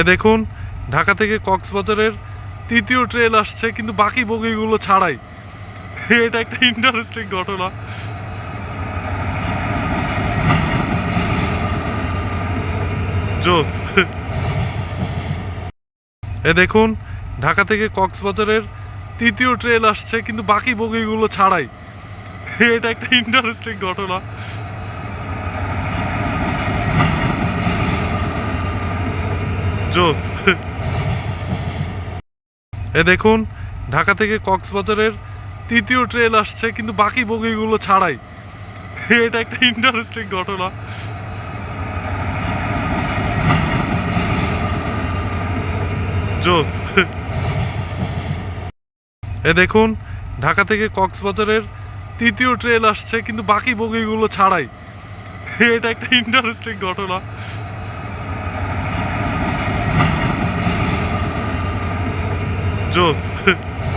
এ দেখুন, ঢাকা থেকে কক্সবাজারের তৃতীয় ট্রেন আসছে, কিন্তু বাকি বগিগুলো ছাড়াই। এটা একটা ইন্টারেস্টিং ঘটনা। জোস। এ দেখুন, ঢাকা থেকে কক্সবাজারের তৃতীয় ট্রেন আসছে, কিন্তু বাকি বগিগুলো ছাড়াই। এটা একটা ইন্টারেস্টিং ঘটনা। জোস। এ দেখুন, ঢাকা থেকে কক্সবাজারের তৃতীয় ট্রেন আসছে, কিন্তু বাকি বগিগুলো ছাড়াই। এটা একটা ইন্টারেস্টিং ঘটনা। জোস। এ দেখুন, ঢাকা থেকে কক্সবাজারের তৃতীয় ট্রেন আসছে, কিন্তু বাকি বগিগুলো ছাড়াই। এটা একটা ইন্টারেস্টিং ঘটনা। জোস